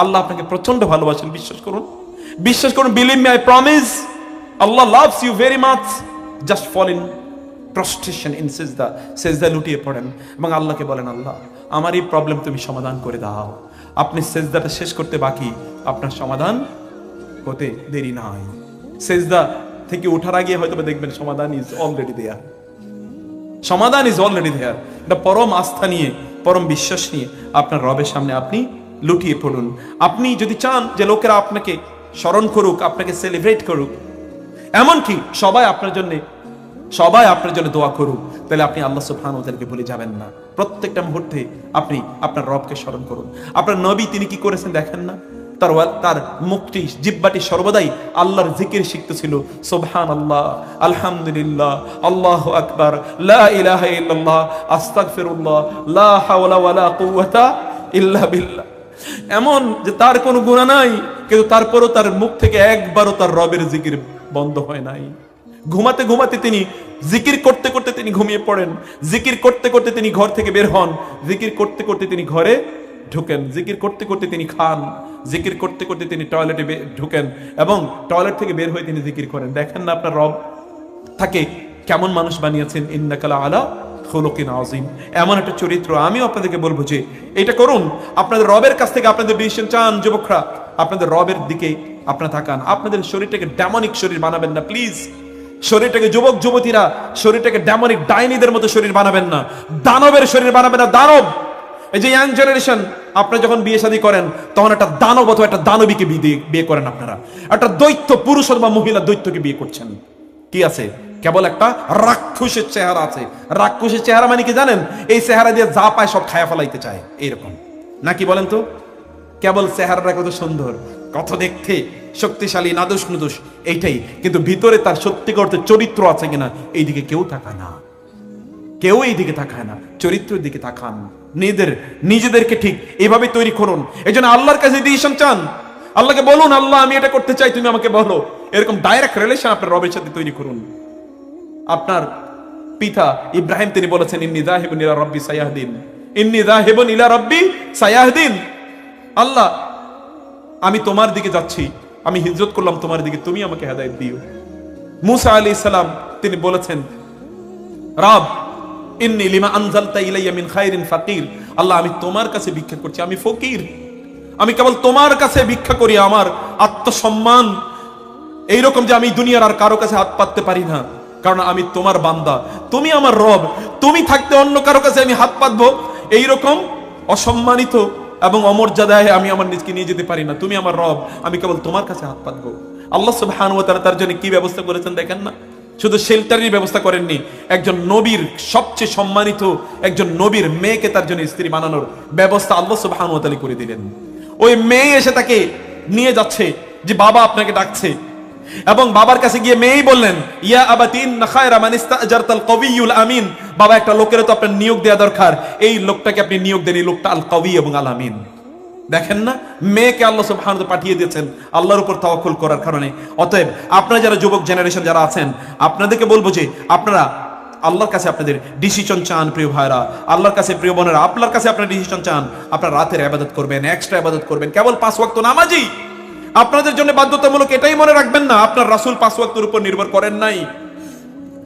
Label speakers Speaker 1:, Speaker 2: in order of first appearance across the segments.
Speaker 1: আল্লাহ আপনাকে প্রচণ্ড ভালোবাসেন, বিশ্বাস করুন। বিশ্বাস করুন believe me I promise Allah loves you very much just fall in prostration in sajda সেজদা লুটিয়ে পড়েন, এবং আল্লাহকে বলেন, আল্লাহ, আমার এই প্রবলেম তুমি সমাধান করে দাও। আপনি সেজদাটা শেষ করতে বাকি, আপনার সমাধান হতে দেরি নাই। সেজদা থেকে ওঠার আগে হয়তো দেখবেন সমাধান ইজ অলরেডি দেয়ার সমাধান ইজ অলরেডি দেয়ার এটা পরম আস্থা নিয়ে, পরম বিশ্বাস নিয়ে আপনার রবের সামনে আপনি লুটিয়ে পড়ুন আপনি যদি চান যে লোকেরা আপনাকে স্মরণ করুক, আপনাকে সেলিব্রেট করুক, এমনকি সবাই আপনার জন্য, সবাই আপনার জন্য দোয়া করুক, তাহলে আপনি আল্লাহ ওয়া তাআলাকে ভুলে যাবেন না। প্রত্যেকটা মুহূর্তে আপনি আপনার রবকে স্মরণ করুন। আপনার নবী তিনি কি করেছেন দেখেন না? তার তার মুখটি জিব্বাটি সর্বদাই আল্লাহর জিকির শিখতেছিল। সুবহান আল্লাহ আলহামদুলিল্লাহ, আল্লাহ আকবার, লা ইলাহা ইল্লাল্লাহ, আস্তাগফিরুল্লাহ, লা হাওলা ওয়ালা কুওয়াতা ইল্লা বিল্লাহ। এমন যে তার কোনো গুণা নাই, কিন্তু তারপরও তার মুখ থেকে একবারও তার রবের জিকির বন্ধ হয় নাই। ঘুমাতে ঘুমাতে তিনি জিকির করতে করতে তিনি ঘুমিয়ে পড়েন। জিকির করতে করতে তিনি ঘর থেকে বের হন। জিকির করতে করতে তিনি ঘরে ঢুকেন। জিকির করতে করতে তিনি খান। জিকির করতে করতে তিনি টয়লেটে ঢুকেন এবং টয়লেট থেকে বের হয়ে তিনি জিকির করেন। দেখেন না আপনার রব তাকে কেমন মানুষ বানিয়েছেন। ইন্নাকালা আলা খুলকিন আজিম এমন একটা চরিত্র, আমিও আপনাদেরকে বলব যে এটা করুন। আপনাদের রবের কাছ থেকে আপনাদের ডিসিশন চান, যুবকরা। আপনাদের রবের দিকে তাকান। আপনাদের শরীরটাকে ড্যামনিক শরীর বানাবেন না প্লিজ শরীরটাকে যুবক, যুবতীরা শরীরটাকে ড্যামনিক ডাইনিদের মতো শরীর বানাবেন না। দানবের শরীর বানাবেন না, দানব। এই যে ইয়াং জেনারেশন আপনারা যখন বিয়ে শাদী করেন, তখন একটা দানব অথবা একটা দানবীকে বিয়ে করেন আপনারা। একটা দৈত্য পুরুষ অথবা মহিলা দৈত্যকে বিয়ে করছেন। কি আছে? কেবল একটা রাক্ষসের চেহারা আছে। রাক্ষসের চেহারা মানে কি জানেন? এই চেহারা দিয়ে যা পায় সব খায়া ফেলাইতে চায়। এইরকম। নাকি বলেন তো? কেবল চেহারাটা কত সুন্দর, কত দেখতে, শক্তিশালী, নাদুস নুদুস, এইটাই। কিন্তু ভিতরে তার সত্যি করতে চরিত্র আছে কিনা, এইদিকে কেউ তাকায় না। কেউ এই দিকে তাকায় না, চরিত্রের দিকে তাকান। নিজেদের, নিজেদেরকে ঠিক এভাবে তৈরি করুন। এই জন্য আল্লাহর কাছে ডিসিশন চান। আল্লাহকে বলুন, আল্লাহ, আমি এটা করতে চাই, তুমি আমাকে বলো। এরকম ডাইরেক্ট রিলেশন আপনার রবের সাথে তৈরি করুন। আপনার পিতা ইব্রাহিম, তিনি বলেছেন, ইন্নি জাহিবুন ইলা রব্বি সায়াহদিন। ইন্নি জাহিবুন ইলা রব্বি সায়াহদিন। আল্লাহ, আমি তোমার দিকে যাচ্ছি, আমি হিজরত করলাম তোমার দিকে, তুমি আমাকে হেদায়েত দিও। মুসা আলাইহিস সালাম, তিনি বলেছেন, রব, ইন্নি লিমা আনজালতা ইলাইয়া মিন খাইরিন ফাকির। আল্লাহ, আমি তোমার কাছে ভিক্ষা করছি, আমি ফকির। আমি কেবল তোমার কাছে ভিক্ষা করি, আমার আত্মসম্মান। এইরকম যে আমি দুনিয়ার আর কারও কাছে হাত পাততে পারি না, কারণ আমি তোমার বান্দা। তুমি আমার রব, তুমি থাকতে অন্য কারও কাছে আমি হাত পাতবো। এইরকম অসম্মানিত এবং অমর্যাদায় আমি আমার নিজকে নিয়ে যেতে পারি না। তুমি আমার রব, আমি কেবল তোমার কাছে হাত পাতবো। আল্লাহ সুবহানাহু ওয়া তাআলা তার জন্য কি ব্যবস্থা করেছেন দেখেন না? শুধু শেল্টারের ব্যবস্থা করেননি, একজন নবীর সবচেয়ে সম্মানিত একজন নবীর মেয়েকে তার জন্য স্ত্রী বানানোর ব্যবস্থা আল্লাহ সুবহানাহু ওয়া করে দিলেন। ওই মেয়ে এসে তাকে নিয়ে যাচ্ছে যে বাবা আপনাকে ডাকছে। এবং বাবার কাছে গিয়ে মেয়েই বললেন, ইয়া আবাতিন খায়রা মান ইস্তাজারতাল কবিয়ুল আমিন। বাবা, একটা লোকের তো আপনার নিয়োগ দেওয়া দরকার। এই লোকটাকে আপনি নিয়োগ দেন, এই লোকটা আল কবি এবং আল আমিন দেখেন না, মেয়েকে আল্লাহ সুবহানাহু ওয়া পাঠিয়ে দিয়েছেন আল্লাহর উপর তাওয়াক্কুল করার কারণে। অতএব আপনারা যারা যুবক জেনারেশন যারা আছেন, আপনাদেরকে বলব যে আপনারা আল্লাহর কাছে আপনাদের ডিসিশন চান, প্রিয় ভাইরা আল্লাহর কাছে, প্রিয় বোনেরা, আপনার কাছে আপনার ডিসিশন চান, আপনার রাতের ইবাদত করবেন এক্সট্রা ইবাদত করবেন, কেবল পাঁচ ওয়াক্ত নামাজি আপনাদের জন্য বাধ্যতামূলক এটাই মনে রাখবেন না, আপনার রাসুল পাঁচ ওয়াক্তের উপর নির্ভর করেন নাই।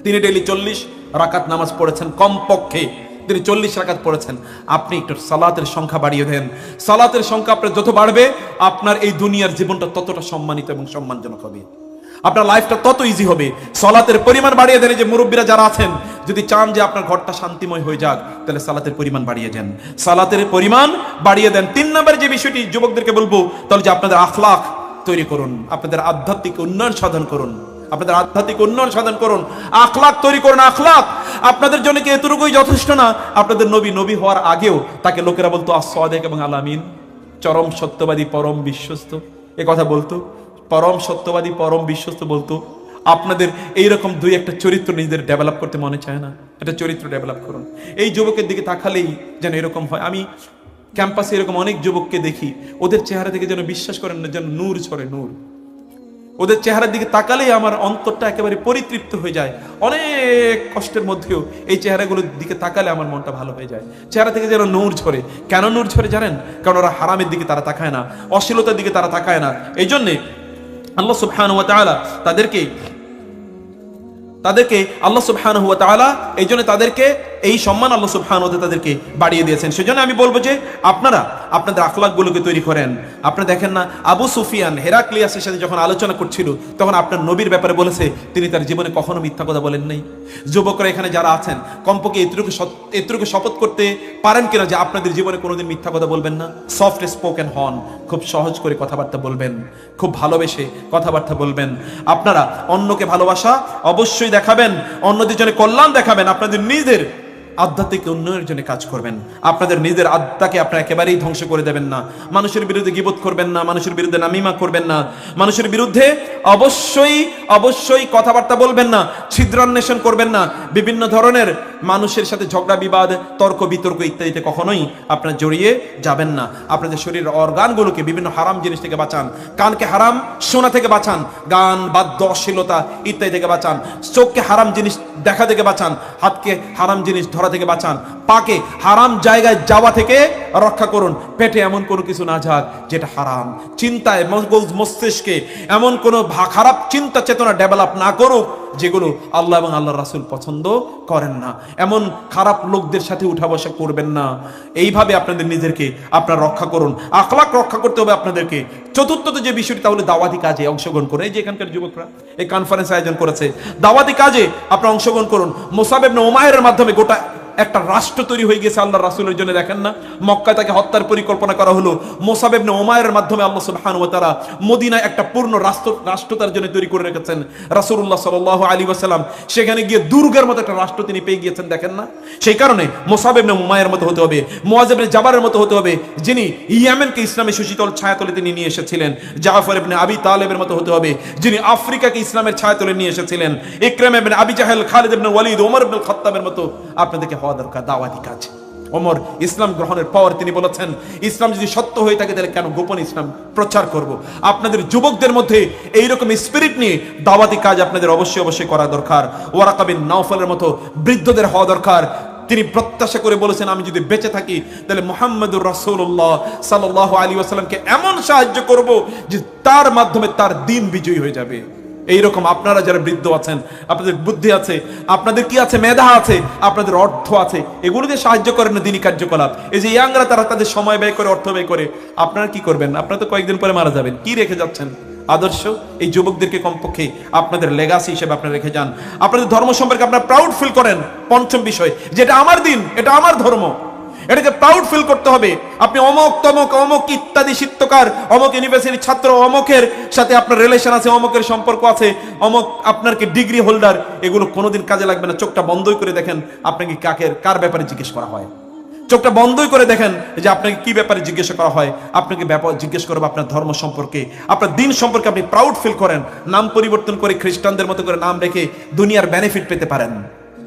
Speaker 1: তিনি ডেলি চল্লিশ রাকাত নামাজ পড়েছেন কমপক্ষে। তিনি চল্লিশ রাকাত পড়েছেন। আপনি একটু সালাতের সংখ্যা বাড়িয়ে দেন। সালাতের সংখ্যা আপনার যত বাড়বে, আপনার এই দুনিয়ার জীবনটা ততটা সম্মানিত এবং সম্মানজনক হবে। আপনার লাইফটা তত ইজি হবে? সালাতের পরিমাণ বাড়িয়ে দেন যে মুরব্বীরা যারা আছেন। যদি চান যে আপনার ঘরটা শান্তিময় হয়ে যাক, তাহলে সালাতের পরিমাণ বাড়িয়ে দেন। সালাতের পরিমাণ বাড়িয়ে দেন। তিন নম্বর যে বিষয়টি যুবকদেরকে বলব, তাহলে যে আপনাদের আখলাখ তৈরি করুন, আপনাদের আধ্যাত্মিক উন্নয়ন সাধন করুন, আপনাদের আধ্যাত্মিক উন্নয়ন সাধন করুন। আখলাক তৈরি করুন আখলাক আপনাদের জন্য কি এতটুকুই যথেষ্ট না? আপনাদের নবী নবী হওয়ার আগেও তাকে লোকেরা বলতো আসদেক এবং আলামিন চরম সত্যবাদী, পরম বিশ্বস্ত। এ কথা বলতো। পরম সত্যবাদী, পরম বিশ্বস্ত বলতো, আপনাদের এইরকম দুই একটা চরিত্র নিজেদের ডেভেলপ করতে মনে চায় না। একটা চরিত্র ডেভেলপ করুন। এই যুবকের দিকে তাকালেই যেন এরকম হয়। আমি ক্যাম্পাসে এরকম অনেক যুবককে দেখি, ওদের চেহারা থেকে যেন বিশ্বাস করেন না, যেন নূর ছড়ে নূর। ওদের চেহারার দিকে তাকালেই আমার অন্তরটা একেবারে পরিতৃপ্ত হয়ে যায়। অনেক কষ্টের মধ্যেও এই চেহারাগুলোর দিকে তাকালে আমার মনটা ভালো হয়ে যায়। চেহারা থেকে যেন নূর ঝরে। কেন নূর ঝরে জানেন? কারণ ওরা হারামের দিকে তারা তাকায় না, অশ্লীলতার দিকে তারা তাকায় না। এই জন্যে আল্লাহ সুবহান তাদেরকে তাদেরকে আল্লাহ সুবহান এই জন্য তাদেরকে এই সম্মান আল্লাহ তাআলা তাদেরকে বাড়িয়ে দিয়েছেন। সেজন্য আমি বলব যে আপনারা আপনাদের আখলাকগুলোকে তৈরি করেন। আপনি দেখেন না, আবু সুফিয়ান হেরাক্লিয়াসের সাথে যখন আলোচনা করছিল, তখন আপনার নবীর ব্যাপারে বলেছে, তিনি তার জীবনে কখনো মিথ্যা কথা বলেন নাই। যুবকরা এখানে যারা আছেন, কমপক্ষে এতটুকু এতটুকু শপথ করতে পারেন কিনা যে আপনাদের জীবনে কোনোদিন মিথ্যা কথা বলবেন না? সফট স্পোকেন হন, খুব সহজ করে কথাবার্তা বলবেন, খুব ভালোবেসে কথাবার্তা বলবেন। আপনারা অন্যকে ভালোবাসা অবশ্যই দেখাবেন, অন্যদের জন্য কল্যাণ দেখাবেন, আপনাদের নিজের আধ্যাত্মিক উন্নয়নের জন্য কাজ করবেন। আপনাদের নিজের আত্মাকে আপনারা একেবারেই ধ্বংস করে দেবেন না। মানুষের বিরুদ্ধে গিবত করবেন না, মানুষের বিরুদ্ধে নামিমা করবেন না। মানুষের বিরুদ্ধে অবশ্যই অবশ্যই কথাবার্তা বলবেন না, ছিদ্রান্বেষণ করবেন না। বিভিন্ন ধরনের মানুষের সাথে ঝগড়া, বিবাদ, তর্ক, বিতর্ক ইত্যাদিতে কখনোই আপনার জড়িয়ে যাবেন না। আপনাদের শরীরের অর্গানগুলোকে, বিভিন্ন হারাম জিনিস থেকে বাঁচান। কানকে হারাম শোনা থেকে বাঁচান। গান, বাদ্য, অশ্লীলতা ইত্যাদি থেকে বাঁচান। চোখকে হারাম জিনিস দেখা থেকে বাঁচান। হাতকে হারাম জিনিস ধরা থেকে বাঁচান। পাকে হারাম জায়গায় যাওয়া থেকে রক্ষা করুন। পেটে এমন কোনো কিছু না যাক যেটা হারাম। চিন্তায় মগজ মস্তিষ্কে এমন কোনো খারাপ চিন্তা চেতনা ডেভেলপ না করুক যেগুলো আল্লাহ এবং আল্লাহ রাসুল পছন্দ করেন না। এমন খারাপ লোকদের সাথে উঠা বসা করবেন না। এইভাবে আপনাদের নিজেদেরকে আপনারা রক্ষা করুন। আখলাক রক্ষা করতে হবে আপনাদেরকে। চতুর্থত যে বিষয়টি তাহলে দাওয়াতি কাজে অংশগ্রহণ করুন এই যে এখানকার যুবকরা, এই কনফারেন্স আয়োজন করেছে। দাওয়াতি কাজে আপনারা অংশগ্রহণ করুন। মোসাবেব ওমায়ের মাধ্যমে গোটা একটা রাষ্ট্র তৈরি হয়ে গেছে আল্লাহ রাসুলের জন্য, দেখেন না? মক্কায় তাকে হত্যার পরিকল্পনা করা হলো। মোসাবেব ওমায়ের মাধ্যমে আল্লাহ সুবহান ও তারা মদিনায় একটা পূর্ণ রাষ্ট্র রাষ্ট্র তার জন্য তৈরি করে রেখেছেন। রাসূলুল্লাহ সাল্লাল্লাহু আলী ওয়াসাল্লাম সেখানে গিয়ে দুর্গের মতো একটা রাষ্ট্র তিনি পেয়ে গিয়েছেন, দেখেন না? সেই কারণে মোসাবেব উমায়ের মতো হতে হবে মোয়াজেব জাবারের মতো হতে হবে, যিনি ইয়ামেনকে ইসলামের সুশীতল ছায়াতলে তিনি নিয়ে এসেছিলেন। জাফর ইবনে আবি তালেবের মতো হতে হবে, যিনি আফ্রিকাকে ইসলামের ছায়াতলে নিয়ে এসেছিলেন। ইকরাম ইবনে আবি জাহেল, খালিদ ইবনে ওয়ালিদ, ওমর ইবনে খাত্তাবের মতো আপনাদেরকে হওয়া দরকার, দাওয়াতি কাজ। ওমর, ইসলাম গ্রহণের পর তিনি বলেছেন, ইসলাম যদি সত্য হয়ে থাকে, তাহলে কেন গোপন ইসলাম প্রচার করব? আপনাদের যুবকদের মধ্যে স্পিরিট নিয়ে দাওয়াতি কাজ আপনাদের অবশ্যই অবশ্যই করা দরকার। ওয়ারাকাবিন মতো বৃদ্ধদের হওয়া দরকার। তিনি প্রত্যাশা করে বলেছেন, আমি যদি বেঁচে থাকি, তাহলে মোহাম্মদুর রাসূলুল্লাহ সাল্লাল্লাহু আলী ওয়াসাল্লামকে এমন সাহায্য করব যে তার মাধ্যমে তার দিন বিজয়ী হয়ে যাবে। এইরকম আপনারা যারা বৃদ্ধ আছেন, আপনাদের বুদ্ধি আছে, আপনাদের কি আছে, মেধা আছে, আপনাদের অর্থ আছে, এগুলো দিয়ে সাহায্য করেন না দিনী কার্যকলাপ। এই যে ইয়াংরা তারা তাদের সময় ব্যয় করে, অর্থ ব্যয় করে, আপনারা কি করবেন? আপনারা তো কয়েকদিন পরে মারা যাবেন। কি রেখে যাচ্ছেন? আদর্শ, এই যুবকদেরকে কমপক্ষে আপনাদের লেগাসি হিসেবে আপনারা রেখে যান। আপনাদের ধর্ম সম্পর্কে আপনারা প্রাউড ফিল করেন, পঞ্চম বিষয়, যেটা আমার দিন, এটা আমার ধর্ম। এটাকে প্রাউড ফিল করতে হবে। আপনি অমক, তমক, অমক ইত্যাদি চিত্তকার অমক ইউনিভার্সিটির ছাত্র, অমকের সাথে আপনার রিলেশন আছে, অমকের সম্পর্ক আছে, অমক আপনার কি ডিগ্রি হোল্ডার এগুলো কোনোদিন কাজে লাগবে না। চোখটা বন্ধই করে দেখেন আপনাকে কাকের, কার ব্যাপারে জিজ্ঞেস করা হয়। চোখটা বন্ধই করে দেখেন যে আপনাকে কি ব্যাপারে জিজ্ঞেস করা হয়। আপনাকে ব্যাপার জিজ্ঞেস করব আপনার ধর্ম সম্পর্কে? আপনার দিন সম্পর্কে আপনি প্রাউড ফিল করেন। নাম পরিবর্তন করে খ্রিস্টানদের মতো করে নাম রেখে দুনিয়ার বেনিফিট পেতে পারেন।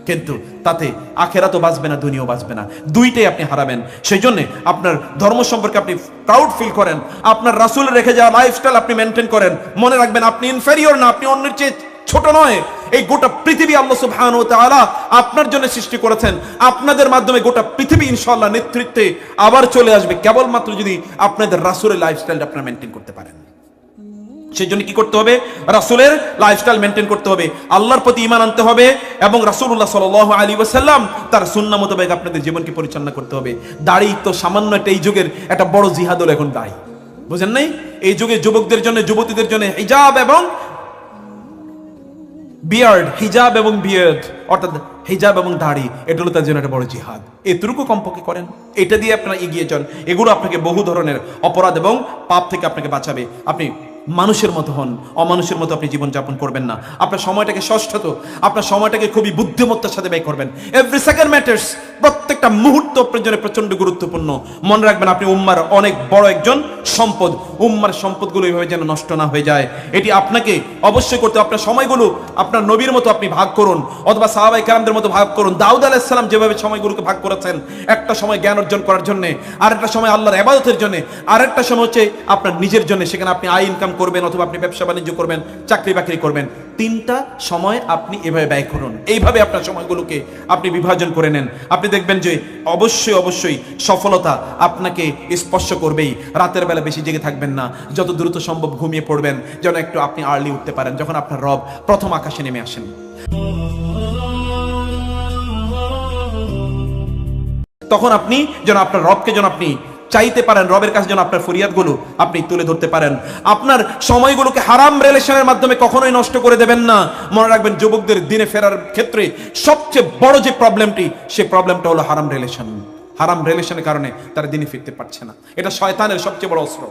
Speaker 1: কিন্তু তাতে আখেরা তো বাঁচবে না, দুনিয়াও বাঁচবে না। দুইটাই আপনি হারাবেন। সেই জন্য আপনার ধর্ম সম্পর্কে আপনি প্রাউড ফিল করেন। আপনার রাসুল রেখে যাওয়া লাইফস্টাইল আপনি মেনটেন করেন। মনে রাখবেন, আপনি ইনফেরিয়র না, আপনি অন্যের চেয়ে ছোট নয়। এই গোটা পৃথিবী আল্লাহ সুবহানাহু ওয়া তাআলা আপনার জন্য সৃষ্টি করেছেন। আপনাদের মাধ্যমে গোটা পৃথিবী ইনশাআল্লাহ নেতৃত্বে আবার চলে আসবে। কেবলমাত্র যদি আপনাদের রাসূলের লাইফস্টাইলটা আপনারা মেনটেন করতে পারেন। সেই জন্য কি করতে হবে? রাসূলের লাইফস্টাইল মেনটেন করতে হবে। আল্লাহর প্রতি ইমান আনতে হবে এবং রাসূলুল্লাহ সাল্লাল্লাহু আলাইহি ওয়াসাল্লাম তার সুন্নাহ মোতাবেক আপনাদের জীবনকে পরিচালনা করতে হবে। দাড়ি তো সামান্য একটা এই যুগের একটা বড় জিহাদ হলো এখন দাড়ি। বুঝেন নাই? এই যুগে যুবকদের জন্য, যুবতীদের জন্য হিজাব এবং বিয়ার্ড হিজাব এবং বিয়ার্ড অর্থাৎ হিজাব এবং দাড়ি, এটা হলো তার জন্য একটা বড় জিহাদ। এতটুকু কমপক্ষে করেন। এটা দিয়ে আপনারা এগিয়ে যান এগুলো আপনাকে বহু ধরনের অপরাধ এবং পাপ থেকে আপনাকে বাঁচাবে। আপনি মানুষের মতো হন। অমানুষের মতো আপনি জীবনযাপন করবেন না। আপনার সময়টাকে ষষ্ঠত আপনার সময়টাকে খুবই বুদ্ধিমত্তার সাথে ব্যয় করবেন। এভরি সেকেন্ড ম্যাটার্স প্রত্যেকটা মুহূর্ত আপনার জন্য প্রচণ্ড গুরুত্বপূর্ণ। মনে রাখবেন, আপনি উম্মার অনেক বড় একজন সম্পদ। উম্মার সম্পদগুলো এইভাবে যেন নষ্ট না হয়ে যায়। এটি আপনাকে অবশ্যই করতে আপনার সময়গুলো আপনার নবীর মতো আপনি ভাগ করুন। অথবা সাহাবাই কালামদের মতো ভাগ করুন। দাউদ আলাইসালাম যেভাবে সময়গুলোকে ভাগ করেছেন, একটা সময় জ্ঞান অর্জন করার জন্য, আরেকটা সময় আল্লাহর আবাদতের জন্য, আরেকটা সময় হচ্ছে আপনার নিজের জন্য। সেখানে আপনি আয় ইনকাম করবেন অথবা আপনি ব্যবসা বাণিজ্য করবেন, চাকরি বাকরি করবেন, তিনটা সময় আপনি এভাবে ব্যয় করুন। এইভাবে আপনার সময়গুলোকে আপনি বিভাজন করে নেন। আপনি দেখবেন যে অবশ্যই অবশ্যই সফলতা আপনাকে স্পর্শ করবেই। রাতের বেলা বেশি জেগে থাকবেন না। যত দ্রুত সম্ভব ঘুমিয়ে পড়বেন, যেন একটু আপনি আর্লি উঠতে পারেন। যখন আপনার রব প্রথম আকাশে নেমে আসেন। তখন আপনি যেন আপনার রবকে যেন আপনি চাইতে পারেন রবের কাছে যেন আপনার ফরিয়াদগুলো আপনি তুলে ধরতে পারেন। আপনার সময়গুলোকে হারাম রিলেশনের মাধ্যমে কখনোই নষ্ট করে দেবেন না। মনে রাখবেন, যুবকদের দিনে ফেরার ক্ষেত্রে সবচেয়ে বড় যে প্রবলেমটি সেই প্রবলেমটা হলো হারাম রিলেশন। হারাম রিলেশনের কারণে তারা দিনে ফিরতে পারছে না। এটা শয়তানের সবচেয়ে বড় অস্ত্র।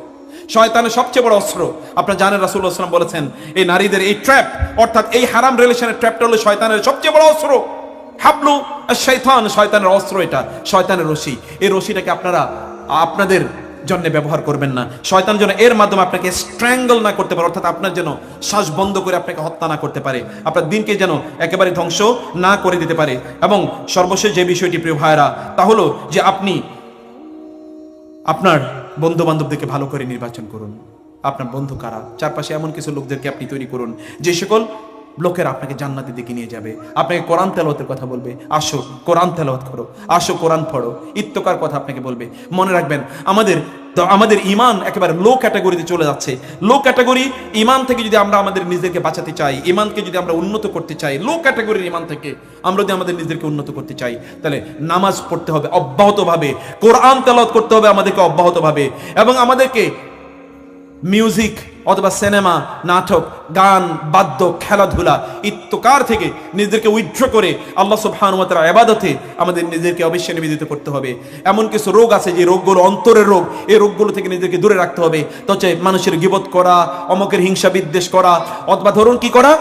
Speaker 1: শয়তানের সবচেয়ে বড় অস্ত্র। আপনার জানেন রাসুল আসলাম বলেছেন, এই নারীদের এই ট্র্যাপ অর্থাৎ এই হারাম রিলেশনের ট্র্যাপটা হলো শয়তানের সবচেয়ে বড় অস্ত্র। হাবলু শৈতান শয়তানের অস্ত্র এটা। শয়তানের রশি। এই রশিটাকে আপনারা আপনাদের জন্য ব্যবহার করবেন না। শয়তান যেন এর মাধ্যমে আপনাকে স্ট্র্যাঙ্গল না করতে পারে, অর্থাৎ আপনার যেন শ্বাস বন্ধ করে আপনাকে হত্যা না করতে পারে। আপনার দিনকে যেন একেবারে ধ্বংস না করে দিতে পারে। এবং সর্বশেষ যে বিষয়টি, প্রিয় ভাইরা তা হলো যে আপনি আপনার বন্ধু বান্ধবদেরকে ভালো করে নির্বাচন করুন। আপনার বন্ধু কারা? চারপাশে এমন কিছু লোকদেরকে আপনি তৈরি করুন, যে সকল লোকেরা আপনাকে জান্নাতের দিকে নিয়ে যাবে। আপনাকে কোরআন তেলাওয়াতের কথা বলবে। আসো, কোরআন তেলাওয়াত করো। আসো, কোরআন পড়ো। ইত্যকার কথা আপনাকে বলবে। মনে রাখবেন, আমাদের আমাদের ইমান একেবারে লো ক্যাটাগরিতে চলে যাচ্ছে। লো ক্যাটাগরি ইমান থেকে যদি আমরা আমাদের নিজেদেরকে বাঁচাতে চাই ইমানকে যদি আমরা উন্নত করতে চাই লো ক্যাটাগরির ইমান থেকে আমরা যদি আমাদের নিজেদেরকে উন্নত করতে চাই, তাহলে নামাজ পড়তে হবে অব্যাহতভাবে। কোরআন তেলাওয়াত করতে হবে আমাদেরকে অব্যাহতভাবে। এবং আমাদেরকে মিউজিক অথবা সিনেমা, নাটক, গান বাদ্য খেলাধুলা ইত্যকার থেকে নিজেদেরকে উইথড্র করে আল্লাহ সুবহানুমাতার আবাদতে আমাদের নিজেদেরকে অবশ্যই নিবেদিত করতে হবে। এমন কিছু রোগ আছে যে রোগগুলো অন্তরের রোগ, এই রোগগুলো থেকে নিজেদেরকে দূরে রাখতে হবে। তো মানুষের গিবত করা, অমকের হিংসা বিদ্বেষ করা, অথবা ধরুন কি করা?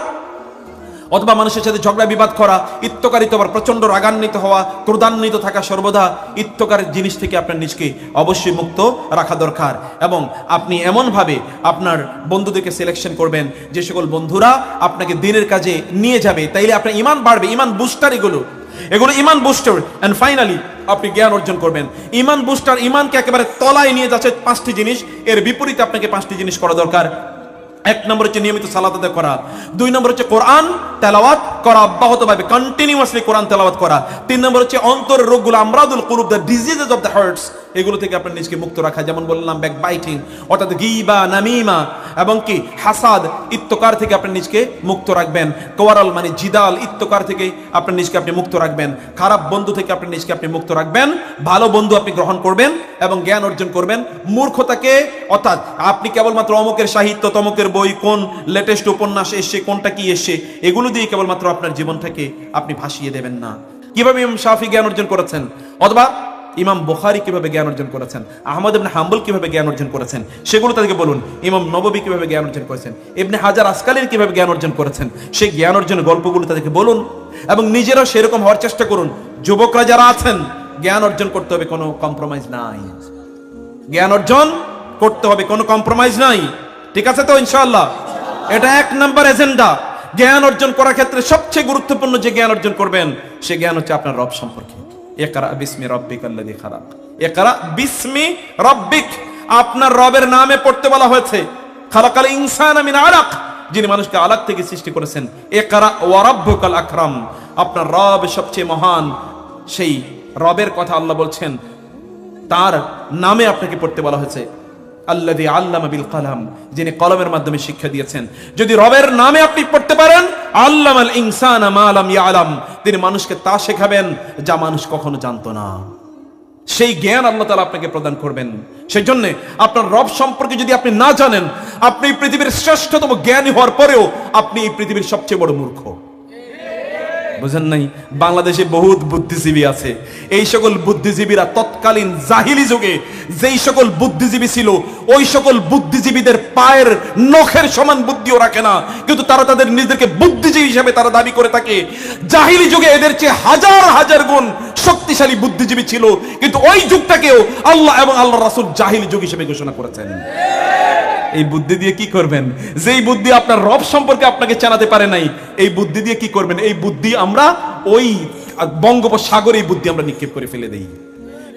Speaker 1: অথবা মানুষের সাথে ঝগড়া, বিবাদ করা ইত্যকারিত আবার প্রচণ্ড রাগান্বিত হওয়া, ক্রোধান্বিত থাকা সর্বদা ইত্যকারের জিনিস থেকে আপনার নিজকে অবশ্যই মুক্ত রাখা দরকার। এবং আপনি এমনভাবে আপনার বন্ধুদেরকে সিলেকশন করবেন, যে সকল বন্ধুরা আপনাকে দিনের কাজে নিয়ে যাবে। তাইলে আপনার ইমান বাড়বে, ইমান বুস্টার এগুলো। এগুলো ইমান বুস্টার অ্যান্ড ফাইনালি আপনি জ্ঞান অর্জন করবেন। ইমান বুস্টার ইমানকে একেবারে তলায় নিয়ে যাচ্ছে পাঁচটি জিনিস। এর বিপরীতে আপনাকে পাঁচটি জিনিস করা দরকার। এক নম্বর হচ্ছে নিয়মিত সালাত আদায় করা। দুই নম্বর হচ্ছে কোরআন তেলাওয়াত করা অব্যাহত ভাবে কন্টিনিউয়াসলি কোরআন তেলাওয়াত করা। তিন নম্বর হচ্ছে অন্তর রোগগুলো, আমরাদুল কুলুব the diseases of the hearts এগুলো থেকে আপনার নিজকে মুক্ত রাখা, যেমন বললাম ব্যাক বাইটিং অর্থাৎ গিবা, নামিমা, এবং কি হাসাদ ইত্যকার থেকে আপনার নিজকে মুক্ত রাখবেন। কোয়ারাল মানে জিদাল ইত্যকার থেকে আপনার নিজকে আপনি মুক্ত রাখবেন। খারাপ বন্ধু থেকে আপনার নিজকে আপনি মুক্ত রাখবেন। ভালো বন্ধু আপনি গ্রহণ করবেন এবং জ্ঞান অর্জন করবেন। মূর্খতাকে, অর্থাৎ আপনি কেবলমাত্র অমুকের সাহিত্য, তমকের বই, কোন লেটেস্ট উপন্যাস এসছে, কোনটা কি এসছে, এগুলো দিয়ে কেবলমাত্র আপনার জীবনটাকে আপনি ভাসিয়ে দেবেন না। কীভাবে ইমাম শাফি জ্ঞান অর্জন করেছেন? অথবা ইমাম বুখারি কীভাবে জ্ঞান অর্জন করেছেন? আহমদ ইবনে হাম্বল কীভাবে জ্ঞান অর্জন করেছেন? সেগুলো তাদেরকে বলুন। ইমাম নববী কীভাবে জ্ঞান অর্জন করেছেন? ইবনে হাজার আসকালির কীভাবে জ্ঞান অর্জন করেছেন? সেই জ্ঞান অর্জনের গল্পগুলো তাদেরকে বলুন এবং নিজেরাও সেরকম হওয়ার চেষ্টা করুন। যুবকরা যারা আছেন, জ্ঞান অর্জন করতে হবে, কোনো কম্প্রোমাইজ নাই। জ্ঞান অর্জন করতে হবে, কোনো কম্প্রোমাইজ নাই। ঠিক আছে তো ইনশাআল্লাহ? এটা এক নাম্বার এজেন্ডা জ্ঞান অর্জন করার ক্ষেত্রে সবচেয়ে গুরুত্বপূর্ণ যে জ্ঞান অর্জন করবেন, সে জ্ঞান হচ্ছে আপনার রব সম্পর্কে। একরা বিসমি রব্বিক আল্লাযী খালাক। একরা বিসমি রব্বিক। আপনার রবের নামে পড়তে বলা হয়েছে, খালাকাল ইনসান মিন আলাক। যিনি মানুষকে আলাক থেকে সৃষ্টি করেছেন। একরা রাব্বুকাল আকরাম। আপনার রব সবচেয়ে মহান, সেই রবের কথা আল্লাহ বলছেন। তার নামে আপনাকে পড়তে বলা হয়েছে আল্লাদি আল্লামা বিল কালাম, যিনি কলমের মাধ্যমে শিক্ষা দিয়েছেন। যদি রবের নামে আপনি পড়তে পারেন তিনি মানুষকে তা শেখাবেন যা মানুষ কখনো জানতো না। সেই জ্ঞান আল্লাহ তালা আপনাকে প্রদান করবেন। সেই জন্য আপনার রব সম্পর্কে যদি আপনি না জানেন, আপনি পৃথিবীর শ্রেষ্ঠতম জ্ঞানী হওয়ার পরেও আপনি এই পৃথিবীর সবচেয়ে বড় মূর্খ। বুঝেন নাই? বাংলাদেশে বহুত বুদ্ধিজীবী আছে। এই সকল বুদ্ধিজীবীরা তৎকালীন জাহিলি যুগে যেই সকল বুদ্ধিজীবী ছিল, ওই সকল বুদ্ধিজীবীদের পায়ের নখের সমান বুদ্ধিও রাখে না। কিন্তু তারা তাদের নিজেদেরকে বুদ্ধিজীবী হিসেবে তারা দাবি করে থাকে। জাহিলি যুগে এদের চেয়ে হাজার হাজার গুণ শক্তিশালী বুদ্ধিজীবী ছিল। কিন্তু ওই যুগটাকেও আল্লাহ এবং আল্লাহ রাসূল জাহিলি যুগ হিসেবে ঘোষণা করেছেন। এই বুদ্ধি দিয়ে কি করবেন? যেই বুদ্ধি আপনার রব সম্পর্কে আপনাকে জানাতে পারে নাই, এই বুদ্ধি দিয়ে কি করবেন? এই বুদ্ধি আমরা ওই বঙ্গোপসাগরে এই বুদ্ধি আমরা নিক্ষেপ করে ফেলে দেই।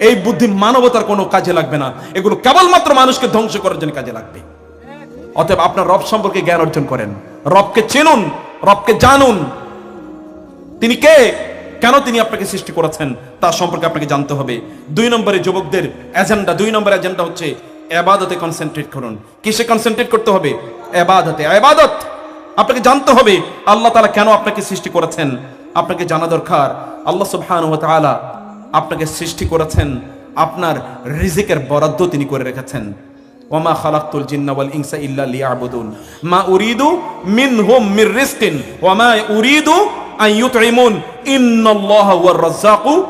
Speaker 1: এই বুদ্ধি মানবতার কোনো কাজে লাগবে না। এগুলো কেবলমাত্র মানুষকে ধ্বংস করার জন্য কাজে লাগবে। অতএব আপনার রব সম্পর্কে জ্ঞান অর্জন করেন। রবকে চিনুন, রবকে জানুন। তিনি কে? কেন তিনি আপনাকে সৃষ্টি করেছেন? তার সম্পর্কে আপনাকে জানতে হবে। দুই নম্বরে যুবকদের এজেন্ডা দুই নম্বর এজেন্ডা হচ্ছে এবাদতে কনসেন্ট্রেট করুন। কিসে কনসেন্ট্রেট করতে হবে? এবাদতে। এবাদত! আপনাকে জানতে হবে, আল্লাহ তাআলা কেন আপনাকে সৃষ্টি করেছেন? আপনাকে জানা দরকার। আল্লাহ সুবহানাহু ওয়া তাআলা আপনাকে সৃষ্টি করেছেন। আপনার রিজিকের বরাদ্দ তিনি করে রেখেছেন। ওমা খালাকতুল জিন্না ওয়াল ইনসা ইল্লা লিয়াবুদুন। মা উরিদু মিনহুম মির রিজকিন। ওমা উরিদু আন ইউতইমুন ইন্নাল্লাহা হুয়ার রাজ্জাকু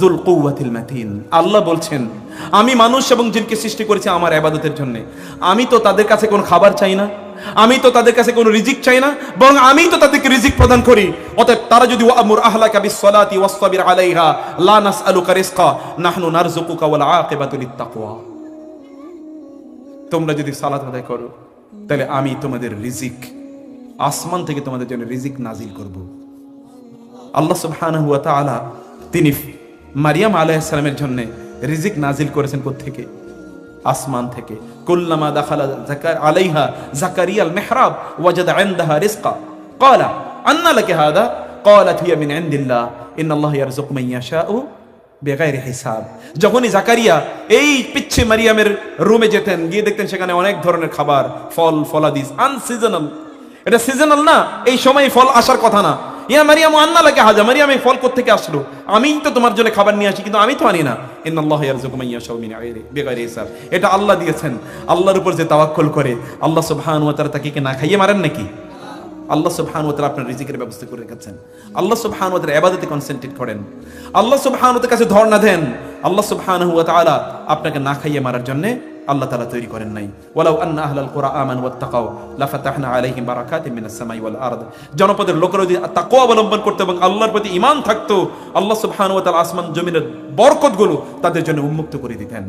Speaker 1: যুল কুওয়াতিল মাতিন। আল্লাহ বলছেন আমি মানুষ এবং জিনকে সৃষ্টি করেছি আমার ইবাদতের জন্য। আমি তো তাদের কাছে কোনো খাবার চাই না। আমি তো তাদের কাছে কোনো রিজিক চাই না। বরং আমি তো তাদেরকে রিজিক প্রদান করি। অতএব তারা যদি ওয়ামুর আহলাকা বিসসালাতি ওয়াসতাবির আলাইহা, লা নাসআলুকা রিজকা, নাহনু নারযুকুকা ওয়াল আকিবাতু লিত্তাকওয়া। তোমরা যদি সালাত আদায় করো, তাহলে আমি তোমাদের রিজিক, আসমান থেকে তোমাদের জন্য রিজিক নাজিল করব। আল্লাহ সুবহানাহু ওয়া তাআলা তিনি মারিয়াম আলাইহিস সালামের জন্য রিজিক নাজিল করেছেন থেকে আসমান থেকে। কুল্লামা দাখালা জাকার আলাইহা মেহরাব আন্না হাদা? হিয়া মিন হিসাব। যখনই জাকারিয়া এই পিচ্ছে মারিয়ামের রুমে যেতেন, গিয়ে দেখতেন সেখানে অনেক ধরনের খাবার, ফল, ফলাদিস আনসিজনাল এটা সিজনাল না, এই সময় ফল আসার কথা না। ইয়া মারিয়াম, আন্না লাগে হাজা। মারিয়াম, এই ফল কোত্থেকে আসলো? আমি তো তোমার জন্য খাবার নিয়ে আসি, কিন্তু আমি তো আনি না। ইন্নাল্লাহ ইয়ারযুকু মান ইয়াশাউ এটা আল্লাহ দিয়েছেন। আল্লাহর উপর যে তাওয়াক্কুল করে, আল্লাহ সুবহানাহু ওয়া তাআলা তাকে কি না খাইয়ে মারেন নাকি? আল্লাহ সুবহানাহু ওয়া তাআলা আপনার রিজিকের ব্যবস্থা করে রেখেছেন। আল্লাহ সুবহানাহু ওয়া তাআলা ইবাদতে কনসেন্ট্রেট করেন। আল্লাহ সুবহানাহু ওয়া তাআলার কাছে ধর্ণা দেন। আল্লাহ সুবহানাহু ওয়া তাআলা আপনাকে না খাইয়ে মারার জন্য আল্লাহ তাআলা তৈরি করেন নাই। ওয়ালাউ আন্না আহলাল কুরা আমানু ওয়াত্তাকাউ, লাফাতাহনা আলাইহিম বারাকাতিন মিনাস সামাই ওয়াল আরদ। জনপদের লোকেরা যদি তাকওয়া অবলম্বন করতে এবং আল্লাহর প্রতি ঈমান থাকতো, আল্লাহ সুবহানাহু ওয়া তাআলা আসমান জমিনের বরকতগুলো তাদের জন্য উন্মুক্ত করে দিতেন।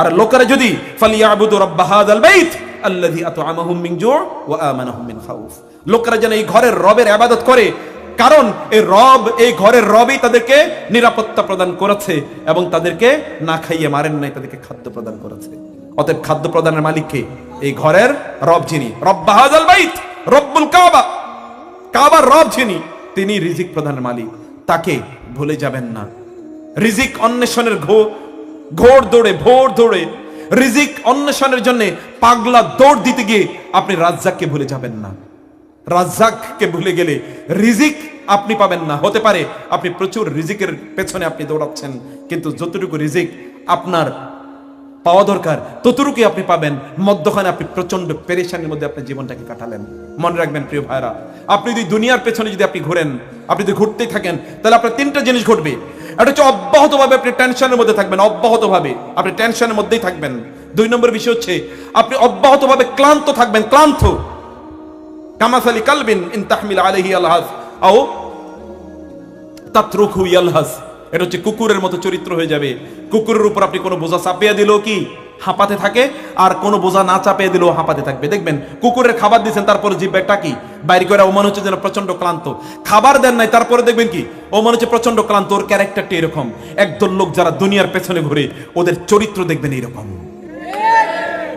Speaker 1: আর লোকেরা যদি ফালিয়াবুদু রাব্ব হাযাল বাইত, আল্লাযী আত'আমাহুম মিন জু' ওয়া আমানাহুম মিন খাউফ। লোকেরা যেন এই ঘরের রবের ইবাদত করে, কারণ এই রব, এই ঘরের রবই তাদেরকে নিরাপত্তা প্রদান করেছে এবং তাদেরকে না খাইয়ে মারেন নাই, তাদেরকে খাদ্য প্রদান করেছে। অতএব খাদ্য প্রদানের মালিককে এই ঘরের রব যিনি। রব্ব হাযাল বাইত, রব্বুল কাবা। কাবার রব যিনি, তিনি রিজিক প্রদানের মালিক। তাকে ভুলে যাবেন না। রিজিক অন্বেষণের ঘো, ঘোর দৌড়ে, ভোর দৌড়ে রিজিক অন্বেষণের জন্য পাগলা দৌড় দিতে গিয়ে আপনি রাজ্জাককে ভুলে যাবেন না। রাজ্জাককে ভুলে গেলে রিজিক আপনি পাবেন না। হতে পারে আপনি প্রচুর রিজিকের পেছনে আপনি দৌড়াচ্ছেন, কিন্তু যতটুকু রিজিক আপনার পাওয়া দরকার। ততটুকুই আপনি পাবেন। মধ্যখানে আপনি প্রচণ্ড পেরেশানির মধ্যে আপনার জীবনটাকে কাটালেন। মনে রাখবেন, প্রিয় ভাইরা আপনি যদি দুনিয়ার পেছনে যদি আপনি ঘুরেন, আপনি যদি ঘুরতেই থাকেন, তাহলে আপনার তিনটা জিনিস ঘটবে। এটা হচ্ছে অব্যাহতভাবে আপনি টেনশনের মধ্যে থাকবেন, অব্যাহতভাবে। আপনি টেনশনের মধ্যেই থাকবেন। দুই নম্বর বিষয় হচ্ছে, আপনি অব্যাহতভাবে ক্লান্ত থাকবেন, ক্লান্ত। কামাসালি কালবিন ইন তাহমিল আলাইহি আলহাজ, আও তাতরুকু ইয়ালহাজ। এটা হচ্ছে কুকুরের মতো চরিত্র হয়ে যাবে। কুকুরের উপর আপনি কোনো বোঝা চাপিয়ে দিলেও কি হাঁপাতে থাকে? আর কোনো বোঝা না চাপিয়ে দিলেও হাঁপাতে থাকবে। দেখবেন, কুকুরের খাবার দিচ্ছেন তারপরে জিব্বাটা কি? বাইরে করে ও মনে হচ্ছে যেন প্রচণ্ড ক্লান্ত। খাবার দেন নাই, তারপরে দেখবেন কি? ও মনে হচ্ছে প্রচণ্ড ক্লান্ত, ওর ক্যারেক্টারটা এরকম। একদল লোক যারা দুনিয়ার পেছনে ঘুরে, ওদের চরিত্র দেখবেন এরকম।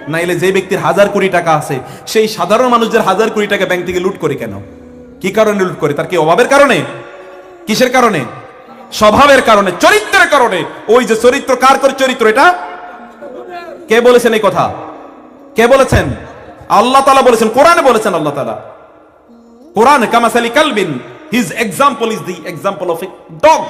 Speaker 1: নাইলে যে ব্যক্তির হাজার কোটি টাকা আছে, সেই সাধারণ মানুষদের হাজার কোটি টাকা ব্যাংক থেকে লুট করে কেন? কি কারণে লুট করে? তার কি অভাবের কারণে? কিসের কারণে? স্বভাবের কারণে, চরিত্রের কারণে। ওই যে চরিত্র, কার করে চরিত্র এটা? কে বলেছেন এই কথা? কে বলেছেন? আল্লাহ তালা বলেছেন, কোরআনে বলেছেন আল্লাহ তালা কোরআন কামাসালি কালবিন his example is the example of a dog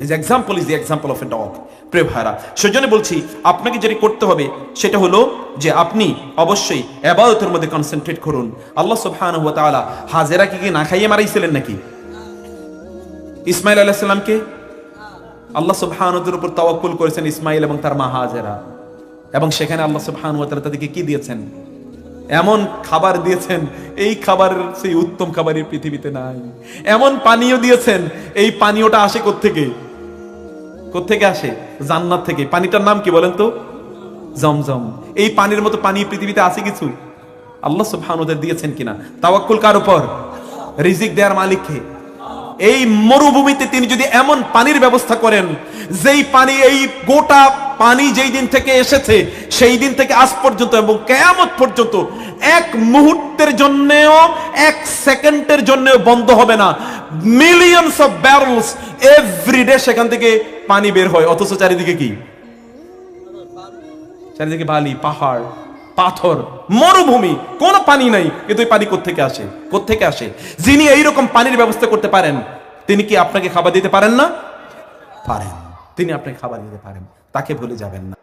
Speaker 1: his example is the example of a dog প্রিয় ভাইরা সেজন্য বলছি, আপনাকে যেটি করতে হবে, সেটা হলো যে আপনি অবশ্যই এবাদতের মধ্যে কনসেন্ট্রেট করুন। আল্লাহ সুবহানাহু ওয়া তাআলা হাজেরা কি না খাইয়ে মারাইছিলেন নাকি? ইসমাইল আলাইহিস সালামকে আল্লাহ সুবহানাহুর উপর তাওয়াক্কুল করেছেন ইসমাইল এবং তার মা হাজেরা এবং সেখানে আল্লাহ সুবহানাহু ওয়া তাআলা তাদেরকে কি দিয়েছেন? এমন খাবার দিয়েছেন, এই খাবারের সেই উত্তম খাবারের পৃথিবীতে নাই। এমন পানীয় দিয়েছেন, এই পানীয়টা আসে কোত্থেকে? কোত্থেকে আসে? জান্নাত থেকে। পানিটার নাম কি বলেন তো? জমজম। এই পানির মতো পানি পৃথিবীতে আছে কিছু? আল্লাহ সুবহানাহু ওয়া দিয়েছেন কিনা? তাওয়াক্কুল কার উপর? রিজিক দেয়ার মালিককে। এই মরুভূমিতে তিনি যদি এমন পানির ব্যবস্থা করেন, যেই পানি, এই গোটা পানি যেই দিন থেকে এসেছে, সেই দিন থেকে আজ পর্যন্ত এবং কেয়ামত পর্যন্ত এক মুহূর্তের জন্যেও, এক সেকেন্ডের জন্যেও বন্ধ হবে না। মিলিয়নস অফ ব্যারলস এভরিডে সেখান থেকে পানি বের হয়। অথচ চারিদিকে কি? চারিদিকে বালি, পাহাড়। পাথর, মরুভূমি, কোন পানি নাই। কিন্তু পানি কোথেকে আসে? কোথেকে আসে? যিনি এইরকম পানির ব্যবস্থা করতে পারেন, তিনি কি আপনাকে খাবার দিতে পারেন না? পারেন। তিনি আপনাকে খাবার দিতে পারেন। তাকে ভুলে যাবেন না।